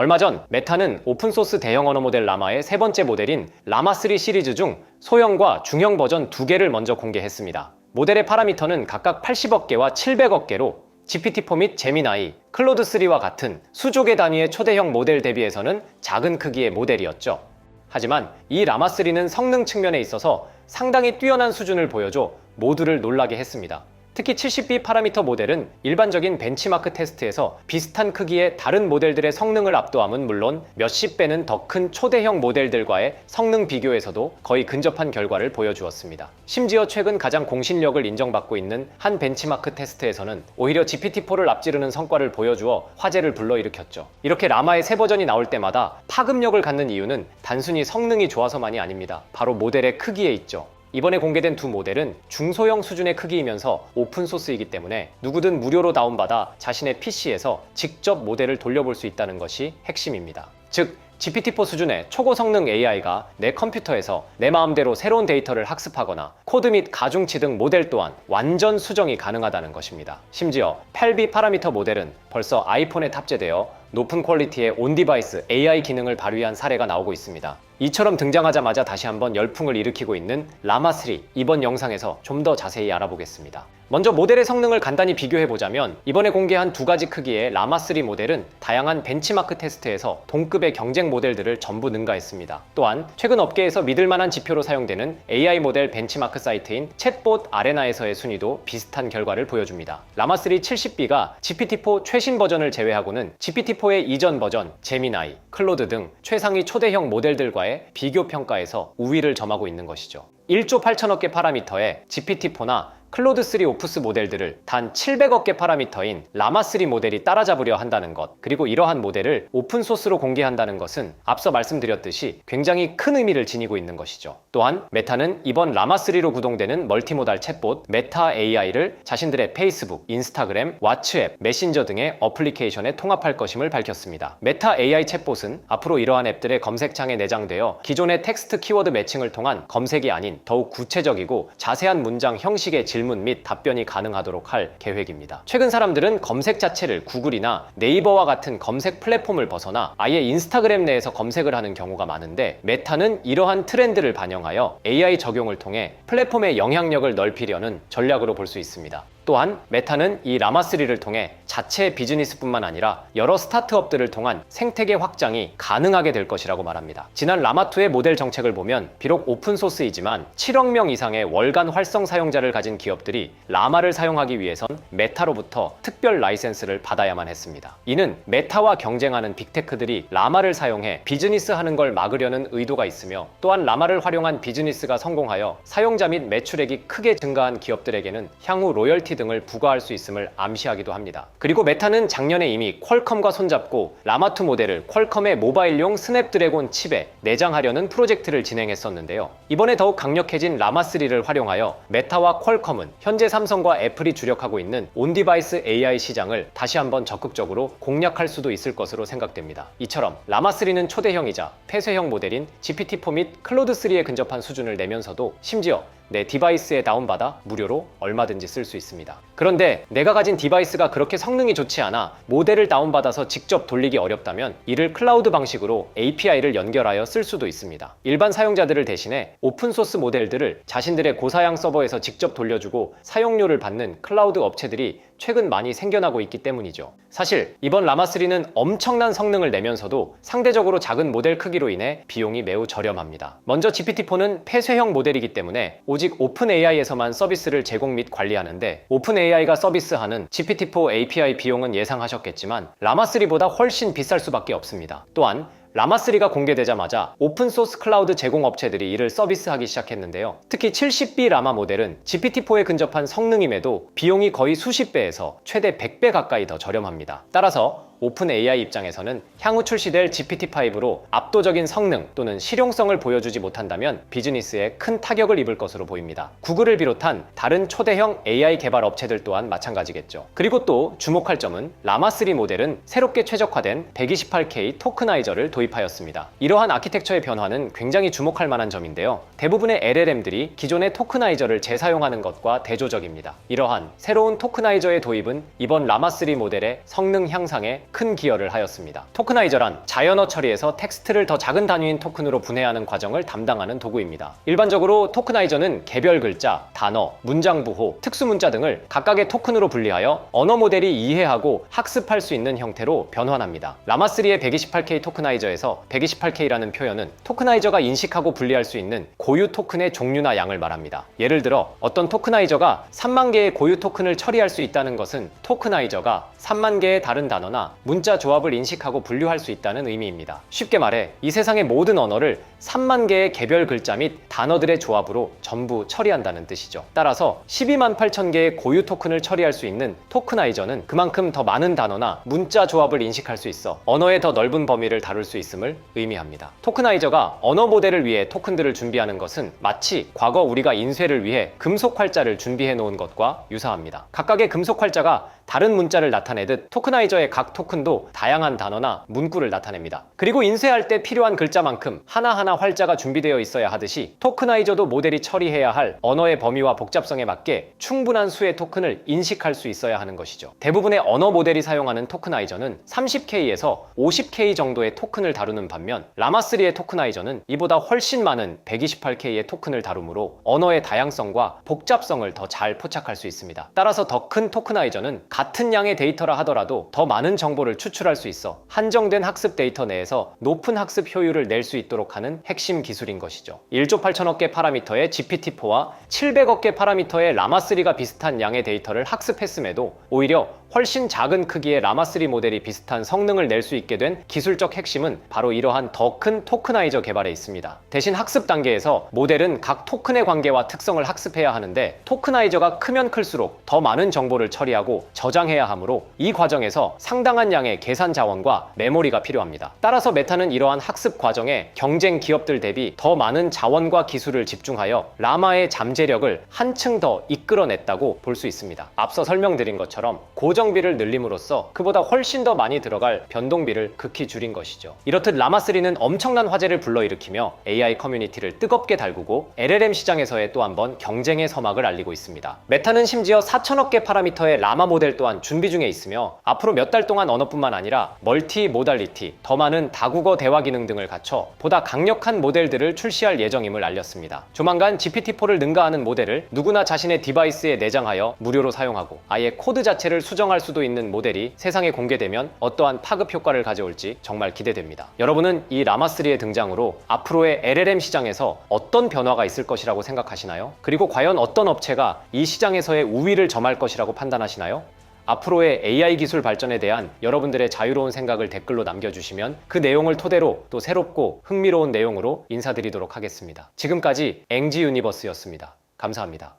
얼마 전 메타는 오픈소스 대형 언어 모델 라마의 세 번째 모델인 라마3 시리즈 중 소형과 중형 버전 두 개를 먼저 공개했습니다. 모델의 파라미터는 각각 80억 개와 700억 개로 GPT-4 및 제미나이, 클로드3와 같은 수조개 단위의 초대형 모델 대비해서는 작은 크기의 모델이었죠. 하지만 이 라마3는 성능 측면에 있어서 상당히 뛰어난 수준을 보여줘 모두를 놀라게 했습니다. 특히 70B 파라미터 모델은 일반적인 벤치마크 테스트에서 비슷한 크기의 다른 모델들의 성능을 압도함은 물론 몇십 배는 더 큰 초대형 모델들과의 성능 비교에서도 거의 근접한 결과를 보여주었습니다. 심지어 최근 가장 공신력을 인정받고 있는 한 벤치마크 테스트에서는 오히려 GPT-4를 앞지르는 성과를 보여주어 화제를 불러일으켰죠. 이렇게 라마의 새 버전이 나올 때마다 파급력을 갖는 이유는 단순히 성능이 좋아서만이 아닙니다. 바로 모델의 크기에 있죠. 이번에 공개된 두 모델은 중소형 수준의 크기이면서 오픈소스이기 때문에 누구든 무료로 다운받아 자신의 PC에서 직접 모델을 돌려볼 수 있다는 것이 핵심입니다. 즉, GPT-4 수준의 초고 성능 AI가 내 컴퓨터에서 내 마음대로 새로운 데이터를 학습하거나 코드 및 가중치 등 모델 또한 완전 수정이 가능하다는 것입니다. 심지어 8B 파라미터 모델은 벌써 아이폰에 탑재되어 높은 퀄리티의 온 디바이스 AI 기능을 발휘한 사례가 나오고 있습니다. 이처럼 등장하자마자 다시 한번 열풍을 일으키고 있는 라마3 이번 영상에서 좀 더 자세히 알아보겠습니다. 먼저 모델의 성능을 간단히 비교해 보자면 이번에 공개한 두 가지 크기의 라마3 모델은 다양한 벤치마크 테스트에서 동급의 경쟁 모델들을 전부 능가했습니다. 또한 최근 업계에서 믿을 만한 지표로 사용되는 AI 모델 벤치마크 사이트인 챗봇 아레나에서의 순위도 비슷한 결과를 보여줍니다. 라마3 70B가 GPT-4 최신 버전을 제외하고는 GPT-4의 이전 버전, 제미나이, 클로드 등 최상위 초대형 모델들과의 비교 평가에서 우위를 점하고 있는 것이죠. 1조 8천억 개 파라미터의 GPT-4나 클로드3 오프스 모델들을 단 700억 개 파라미터인 라마3 모델이 따라잡으려 한다는 것, 그리고 이러한 모델을 오픈소스로 공개한다는 것은 앞서 말씀드렸듯이 굉장히 큰 의미를 지니고 있는 것이죠. 또한 메타는 이번 라마3로 구동되는 멀티모달 챗봇 메타 AI를 자신들의 페이스북, 인스타그램, 왓츠앱, 메신저 등의 어플리케이션에 통합할 것임을 밝혔습니다. 메타 AI 챗봇은 앞으로 이러한 앱들의 검색창에 내장되어 기존의 텍스트 키워드 매칭을 통한 검색이 아닌 더욱 구체적이고 자세한 문장 형식의 질문 및 답변이 가능하도록 할 계획입니다. 최근 사람들은 검색 자체를 구글이나 네이버와 같은 검색 플랫폼을 벗어나 아예 인스타그램 내에서 검색을 하는 경우가 많은데 메타는 이러한 트렌드를 반영하여 AI 적용을 통해 플랫폼의 영향력을 넓히려는 전략으로 볼 수 있습니다. 또한 메타는 이 라마3를 통해 자체 비즈니스뿐만 아니라 여러 스타트업들을 통한 생태계 확장이 가능하게 될 것이라고 말합니다. 지난 라마2의 모델 정책을 보면 비록 오픈소스이지만 7억 명 이상의 월간 활성 사용자를 가진 기업들이 라마를 사용하기 위해선 메타로부터 특별 라이센스를 받아야만 했습니다. 이는 메타와 경쟁하는 빅테크들이 라마를 사용해 비즈니스 하는 걸 막으려는 의도가 있으며 또한 라마를 활용한 비즈니스가 성공하여 사용자 및 매출액이 크게 증가한 기업들에게는 향후 로열티 등을 부과할 수 있음을 암시하기도 합니다. 그리고 메타는 작년에 이미 퀄컴과 손잡고 라마2 모델을 퀄컴의 모바일용 스냅드래곤 칩에 내장하려는 프로젝트를 진행했었는데요. 이번에 더욱 강력해진 라마3를 활용하여 메타와 퀄컴은 현재 삼성과 애플이 주력하고 있는 온디바이스 AI 시장을 다시 한번 적극적으로 공략할 수도 있을 것으로 생각됩니다. 이처럼 라마3는 초대형이자 폐쇄형 모델인 GPT-4 및 클로드3에 근접한 수준을 내면서도 심지어 내 디바이스에 다운받아 무료로 얼마든지 쓸 수 있습니다. 그런데 내가 가진 디바이스가 그렇게 성능이 좋지 않아 모델을 다운받아서 직접 돌리기 어렵다면 이를 클라우드 방식으로 API를 연결하여 쓸 수도 있습니다. 일반 사용자들을 대신해 오픈소스 모델들을 자신들의 고사양 서버에서 직접 돌려주고 사용료를 받는 클라우드 업체들이 최근 많이 생겨나고 있기 때문이죠. 사실 이번 라마3는 엄청난 성능을 내면서도 상대적으로 작은 모델 크기로 인해 비용이 매우 저렴합니다. 먼저 GPT-4는 폐쇄형 모델이기 때문에 오직 오픈 AI에서만 서비스를 제공 및 관리하는데 오픈 AI가 서비스하는 GPT-4 API 비용은 예상하셨겠지만 라마3보다 훨씬 비쌀 수밖에 없습니다. 또한 라마3가 공개되자마자 오픈소스 클라우드 제공 업체들이 이를 서비스하기 시작했는데요. 특히 70B 라마 모델은 GPT-4에 근접한 성능임에도 비용이 거의 수십 배에서 최대 100배 가까이 더 저렴합니다. 따라서 오픈 AI 입장에서는 향후 출시될 GPT-5로 압도적인 성능 또는 실용성을 보여주지 못한다면 비즈니스에 큰 타격을 입을 것으로 보입니다. 구글을 비롯한 다른 초대형 AI 개발 업체들 또한 마찬가지겠죠. 그리고 또 주목할 점은 라마3 모델은 새롭게 최적화된 128K 토크나이저를 도입하였습니다. 이러한 아키텍처의 변화는 굉장히 주목할 만한 점인데요. 대부분의 LLM들이 기존의 토크나이저를 재사용하는 것과 대조적입니다. 이러한 새로운 토크나이저의 도입은 이번 라마3 모델의 성능 향상에 큰 기여를 하였습니다. 토크나이저란 자연어 처리에서 텍스트를 더 작은 단위인 토큰으로 분해하는 과정을 담당하는 도구입니다. 일반적으로 토크나이저는 개별 글자, 단어, 문장 부호, 특수 문자 등을 각각의 토큰으로 분리하여 언어 모델이 이해하고 학습할 수 있는 형태로 변환합니다. 라마3의 128K 토크나이저 에서 128K라는 표현은 토크나이저가 인식하고 분리할 수 있는 고유 토큰의 종류나 양을 말합니다. 예를 들어 어떤 토크나이저가 3만 개의 고유 토큰을 처리할 수 있다는 것은 토크나이저가 3만 개의 다른 단어나 문자 조합을 인식하고 분류할 수 있다는 의미입니다. 쉽게 말해 이 세상의 모든 언어를 3만 개의 개별 글자 및 단어들의 조합으로 전부 처리한다는 뜻이죠. 따라서 12만 8천 개의 고유 토큰을 처리할 수 있는 토크나이저는 그만큼 더 많은 단어나 문자 조합을 인식할 수 있어 언어의 더 넓은 범위를 다룰 수 있음을 의미합니다. 토크나이저가 언어 모델을 위해 토큰들을 준비하는 것은 마치 과거 우리가 인쇄를 위해 금속 활자를 준비해 놓은 것과 유사합니다. 각각의 금속 활자가 다른 문자를 나타내듯 토크나이저의 각 토큰도 다양한 단어나 문구를 나타냅니다. 그리고 인쇄할 때 필요한 글자만큼 하나하나 활자가 준비되어 있어야 하듯이 토크나이저도 모델이 처리해야 할 언어의 범위와 복잡성에 맞게 충분한 수의 토큰을 인식할 수 있어야 하는 것이죠. 대부분의 언어 모델이 사용하는 토크나이저는 30K에서 50K 정도의 토큰을 다루는 반면 라마3의 토크나이저는 이보다 훨씬 많은 128K의 토큰을 다루므로 언어의 다양성과 복잡성을 더 잘 포착할 수 있습니다. 따라서 더 큰 토크나이저는 같은 양의 데이터라 하더라도 더 많은 정보를 추출할 수 있어 한정된 학습 데이터 내에서 높은 학습 효율을 낼 수 있도록 하는 핵심 기술인 것이죠. 1조 8천억 개 파라미터의 GPT-4와 700억 개 파라미터의 라마3가 비슷한 양의 데이터를 학습했음에도 오히려 훨씬 작은 크기의 라마3 모델이 비슷한 성능을 낼 수 있게 된 기술적 핵심은 바로 이러한 더 큰 토크나이저 개발에 있습니다. 대신 학습 단계에서 모델은 각 토큰의 관계와 특성을 학습해야 하는데 토크나이저가 크면 클수록 더 많은 정보를 처리하고 저장해야 하므로 이 과정에서 상당한 양의 계산 자원과 메모리가 필요합니다. 따라서 메타는 이러한 학습 과정에 경쟁 기업들 대비 더 많은 자원과 기술을 집중하여 라마의 잠재력을 한층 더 이끌어냈다고 볼 수 있습니다. 앞서 설명드린 것처럼 고 정비를 늘림으로써 그보다 훨씬 더 많이 들어갈 변동비를 극히 줄인 것이죠. 이렇듯 라마3는 엄청난 화제를 불러일으키며 AI 커뮤니티를 뜨겁게 달구고 LLM 시장에서의 또 한 번 경쟁의 서막을 알리고 있습니다. 메타는 심지어 4천억 개 파라미터의 라마 모델 또한 준비 중에 있으며 앞으로 몇 달 동안 언어뿐만 아니라 멀티 모달리티, 더 많은 다국어 대화 기능 등을 갖춰 보다 강력한 모델들을 출시할 예정임을 알렸습니다. 조만간 GPT-4를 능가하는 모델을 누구나 자신의 디바이스에 내장하여 무료로 사용하고 아예 코드 자체를 수정 할 수도 있는 모델이 세상에 공개되면 어떠한 파급 효과를 가져올지 정말 기대됩니다. 여러분은 이 라마3의 등장으로 앞으로의 LLM 시장에서 어떤 변화가 있을 것이라고 생각하시나요? 그리고 과연 어떤 업체가 이 시장에서의 우위를 점할 것이라고 판단하시나요? 앞으로의 AI 기술 발전에 대한 여러분들의 자유로운 생각을 댓글로 남겨주시면 그 내용을 토대로 또 새롭고 흥미로운 내용으로 인사드리도록 하겠습니다. 지금까지 앵지 유니버스였습니다. 감사합니다.